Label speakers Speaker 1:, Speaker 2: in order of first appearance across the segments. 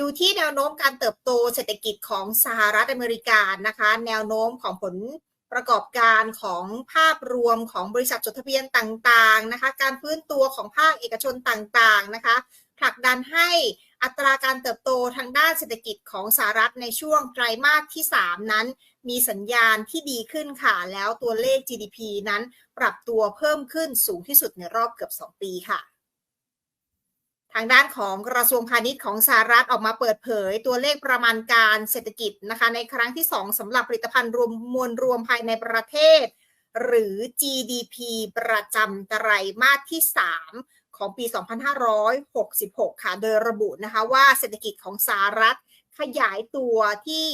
Speaker 1: ดูที่แนวโน้มการเติบโตเศรษฐกิจของสหรัฐอเมริกานะคะ แนวโน้มของผลประกอบการของภาพรวมของบริษัทจดทะเบียนต่างๆนะคะ การฟื้นตัวของภาคเอกชนต่างๆนะคะผลักดันให้อัตราการเติบโตทางด้านเศรษฐกิจของสหรัฐในช่วงไตรมาสที่ 3 นั้น มีสัญญาณที่ดีขึ้นค่ะ แล้วตัวเลข GDP นั้นปรับตัวเพิ่มขึ้นสูงที่สุดในรอบเกือบ 2 ปีค่ะ ทางด้านของกระทรวงพาณิชย์ของสหรัฐออกมาเปิดเผย ตัวเลขประมาณการเศรษฐกิจนะคะในครั้งที่ 2สำหรับผลิตภัณฑ์รวมมวลรวมภายในประเทศ หรือ GDP ประจำไตรมาสที่ 3 ของปี 2566 ค่ะ โดยระบุนะคะว่าเศรษฐกิจของสหรัฐขยายตัวที่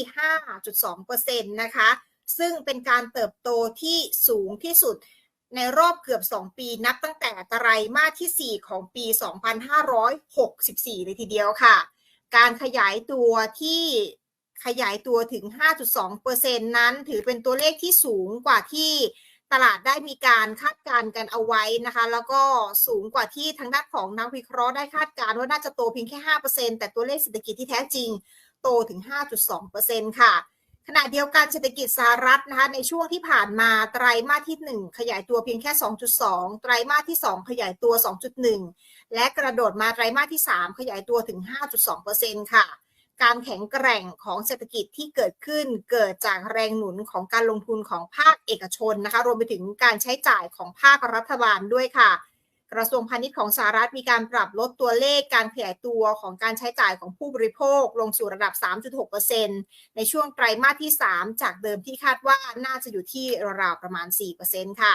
Speaker 1: 5.2%นะคะ ซึ่งเป็นการเติบโตที่สูงที่สุด ในรอบเกือบ 2 ปีนับตั้งแต่ไตรมาสที่ 4 ของปี 2564 เลยทีเดียวค่ะ การขยายตัวที่ขยายตัวถึง 5.2%นั้นถือเป็นตัวเลขที่สูงกว่าที่ตลาดได้มีการคาดการณ์กันเอาไว้นะคะ แล้วก็สูงกว่าที่ทางด้านของนักวิเคราะห์ได้คาดการณ์ว่าน่าจะโตเพียงแค่ 5%แต่ตัวเลขเศรษฐกิจที่แท้จริงโตถึง 5.2%ค่ะ ขณะเดียวกันเศรษฐกิจสหรัฐนะคะในช่วงที่ผ่านมาไตรมาสที่ 1 ขยายตัวเพียงแค่ 2.2 ไตรมาสที่ 2 ขยายตัว 2.1 และกระโดดมาไตรมาสที่ 3 ขยายตัวถึง 5.2%ค่ะการแข็งแกร่งของเศรษฐกิจที่เกิดขึ้นเกิดจากแรงหนุนของการลงทุนของภาคเอกชนนะคะรวมไปถึงการใช้จ่ายของภาครัฐบาลด้วยค่ะ กระทรวงพาณิชย์ของสหรัฐมีการปรับลดตัวเลขการขยายตัวของการใช้จ่ายของผู้บริโภคลงสู่ระดับ 3.6%ในช่วงไตรมาสที่ 3 จากเดิมที่คาดว่าน่าจะอยู่ที่ราวๆประมาณ 4%ค่ะ